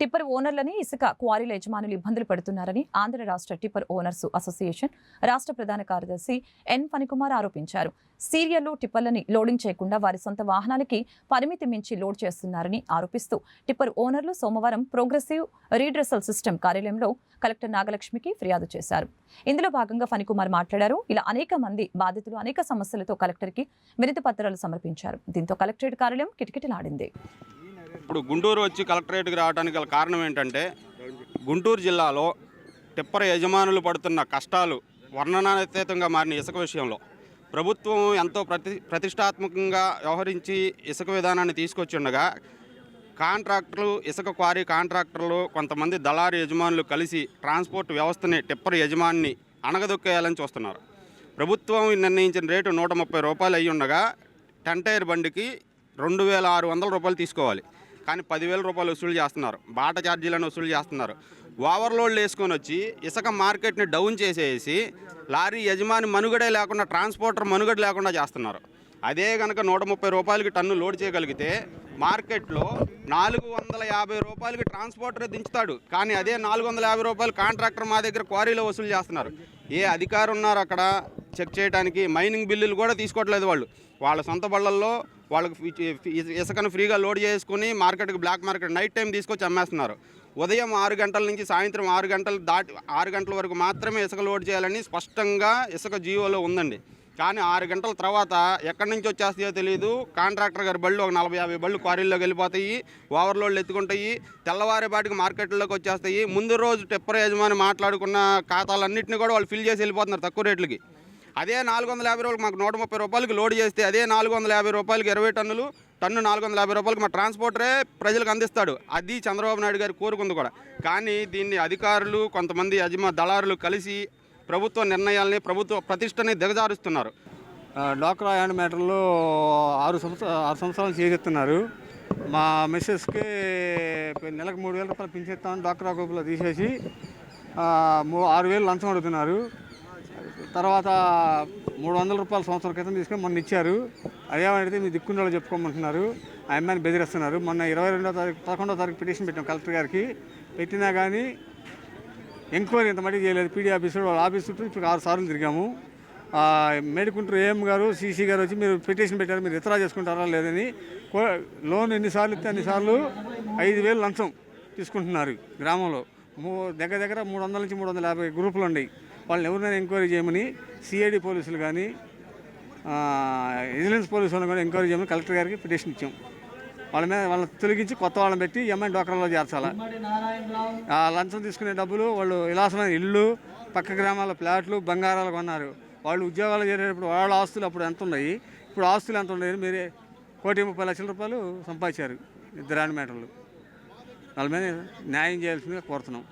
Tipper ఓనర్లని ఇసుక క్వారీల యజమానులు ఇబ్బందులు పెడుతున్నారని ఆంధ్ర రాష్ట్ర టిప్పర్ ఓనర్స్ అసోసియేషన్ రాష్ట్ర ప్రధాన కార్యదర్శి ఎన్ ఫణికుమార్ ఆరోపించారు. సీరియల్లో టిప్పర్లని లోడింగ్ చేయకుండా వారి సొంత వాహనాలకి పరిమితి మించి లోడ్ చేస్తున్నారని ఆరోపిస్తూ టిప్పర్ ఓనర్లు సోమవారం ప్రోగ్రెసివ్ రీడ్రెసల్ సిస్టమ్ కార్యాలయంలో కలెక్టర్ నాగలక్ష్మికి ఫిర్యాదు చేశారు. ఇందులో భాగంగా ఫణికుమార్ మాట్లాడారు. ఇలా అనేక మంది బాధితులు అనేక సమస్యలతో కలెక్టర్కి వినతి పత్రాలు సమర్పించారు. దీంతో కలెక్టరేట్ కార్యాలయం కిటకిటలాడింది. ఇప్పుడు గుంటూరు వచ్చి కలెక్టరేట్కి రావడానికి గల కారణం ఏంటంటే గుంటూరు జిల్లాలో టిప్పర్ యజమానులు పడుతున్న కష్టాలు వర్ణనాతీతంగా మారిన ఇసుక విషయంలో. ప్రభుత్వం ఎంతో ప్రతి ప్రతిష్టాత్మకంగా వ్యవహరించి ఇసుక విధానాన్ని తీసుకొచ్చిండగా కాంట్రాక్టర్లు ఇసుక క్వారీ కాంట్రాక్టర్లు కొంతమంది దళారు యజమానులు కలిసి ట్రాన్స్పోర్ట్ వ్యవస్థని టిప్పర్ యజమాని అణగదొక్కేయాలని చూస్తున్నారు. ప్రభుత్వం నిర్ణయించిన రేటు నూట ముప్పై రూపాయలు అయ్యి ఉండగా టెన్ టైర్ బండికి రెండు వేల ఆరు వందల రూపాయలు తీసుకోవాలి. కానీ పదివేల రూపాయలు వసూలు చేస్తున్నారు. బాట ఛార్జీలను వసూలు చేస్తున్నారు. ఓవర్లోడ్లు వేసుకొని వచ్చి ఇసుక మార్కెట్ని డౌన్ చేసేసి లారీ యజమాని మనుగడే లేకుండా ట్రాన్స్పోర్టర్ మనుగడ లేకుండా చేస్తున్నారు. అదే కనుక నూట ముప్పై రూపాయలకి టన్ను లోడ్ చేయగలిగితే మార్కెట్లో నాలుగు వందల యాభై రూపాయలకి ట్రాన్స్పోర్టర్ దించుతాడు. కానీ అదే నాలుగు వందల యాభై రూపాయలు కాంట్రాక్టర్ మా దగ్గర క్వారీలో వసూలు చేస్తున్నారు. ఏ అధికారులు ఉన్నారు అక్కడ? చెక్ చేయడానికి మైనింగ్ బిల్లులు కూడా తీసుకోవట్లేదు వాళ్ళు. వాళ్ళ సొంత బళ్ళల్లో వాళ్ళకి ఇసుకను ఫ్రీగా లోడ్ చేసుకుని మార్కెట్కి బ్లాక్ మార్కెట్ నైట్ టైం తీసుకొచ్చి అమ్మేస్తున్నారు. ఉదయం ఆరు గంటల నుంచి సాయంత్రం ఆరు గంటలు దాటి ఆరు గంటల వరకు మాత్రమే ఇసుక లోడ్ చేయాలని స్పష్టంగా ఇసుక జీవోలో ఉందండి. కానీ ఆరు గంటల తర్వాత ఎక్కడి నుంచి వచ్చేస్తాయో తెలియదు కాంట్రాక్టర్ గారి బళ్ళు ఒక నలభై యాభై బళ్ళు క్వారీల్లోకి వెళ్ళిపోతాయి ఓవర్లోడ్లు ఎత్తుకుంటాయి తెల్లవారేపాటికి మార్కెట్లోకి వచ్చేస్తాయి. ముందు రోజు టెప్పర్ యజమాని మాట్లాడుకున్న ఖాతాలన్నింటినీ కూడా వాళ్ళు ఫిల్ చేసి వెళ్ళిపోతున్నారు తక్కువ రేట్లకి. అదే నాలుగు వందల యాభై రూపాయలు మాకు నూట ముప్పై రూపాయలకి లోడ్ చేస్తే అదే నాలుగు వందల యాభై రూపాయలకి ఇరవై టన్నులు టన్ను నాలుగు వందల యాభై రూపాయలకి మా ట్రాన్స్పోర్టరే ప్రజలకు అందిస్తాడు. అది చంద్రబాబు నాయుడు గారు కోరుకుంది కూడా. కానీ దీన్ని అధికారులు కొంతమంది యజమా దళారులు కలిసి ప్రభుత్వ నిర్ణయాల్ని ప్రభుత్వ ప్రతిష్టని దిగజారుస్తున్నారు. ఆ, డ్వాక్రా హ్యాండ్ మ్యాటర్లో ఆరు సంవత్సరాలు ఆరు సంవత్సరాలు చేసేస్తున్నారు మా మిస్సెస్కి నెలకు మూడు వేల రూపాయలు పింఛేస్తామని డ్వాక్రా గ్రూపులో తీసేసి ఆరు వేలు లంచం అడుగుతున్నారు. తర్వాత మూడు వందల రూపాయలు సంవత్సరం క్రితం తీసుకొని మొన్న ఇచ్చారు. అదేమడితే మీ దిక్కుండలో వాళ్ళు చెప్పుకోమంటున్నారు. ఆ అమ్మాయిని బెదిరిస్తున్నారు. మొన్న ఇరవై రెండో తారీఖు పదకొండో తారీఖు పిటిషన్ పెట్టాం కలెక్టర్ గారికి. పెట్టినా కానీ ఎంక్వైరీ ఇంత మటుకు చేయలేదు. పీడీ ఆఫీసర్ వాళ్ళ ఆఫీస్ చుట్టూ ఇప్పుడు ఆరు సార్లు తిరిగాము. మేడుకుంటూ మేడికుంటూరు ఏఎం గారు సీసీ గారు వచ్చి మీరు పిటిషన్ పెట్టారు. మీరు ఇతరా చేసుకుంటారా లేదని కో- లోన్ ఎన్నిసార్లు ఇస్తే అన్నిసార్లు ఐదు వేలు లంచం తీసుకుంటున్నారు గ్రామంలో. మూ దగ్గర దగ్గర మూడు వందల నుంచి మూడు వందల యాభై గ్రూపులు ఉన్నాయి. వాళ్ళని ఎవరినైనా ఎంక్వైరీ చేయమని సిఐడి పోలీసులు కానీ విజిలెన్స్ వాళ్ళని కూడా ఎంక్వైరీ చేయమని కలెక్టర్ గారికి పిటిషన్ ఇచ్చాం. వాళ్ళ మీద వాళ్ళని తొలగించి కొత్త వాళ్ళని పెట్టి ఎంఐ డోకరాలో చేర్చాలి? ఆ లంచం తీసుకునే డబ్బులు వాళ్ళు విలాసమైన ఇల్లు పక్క గ్రామాల ప్లాట్లు బంగారాలు కొన్నారు. వాళ్ళు ఉద్యోగాలు చేరేటప్పుడు వాళ్ళ ఆస్తులు అప్పుడు ఎంత ఉన్నాయి? ఇప్పుడు ఆస్తులు ఎంత ఉన్నాయి మీరే కోటి ముప్పై లక్షల రూపాయలు సంపాదించారు ఇద్దరు హ్యాండ్ వాళ్ళ మీద న్యాయం చేయాల్సిందిగా కోరుతున్నాం.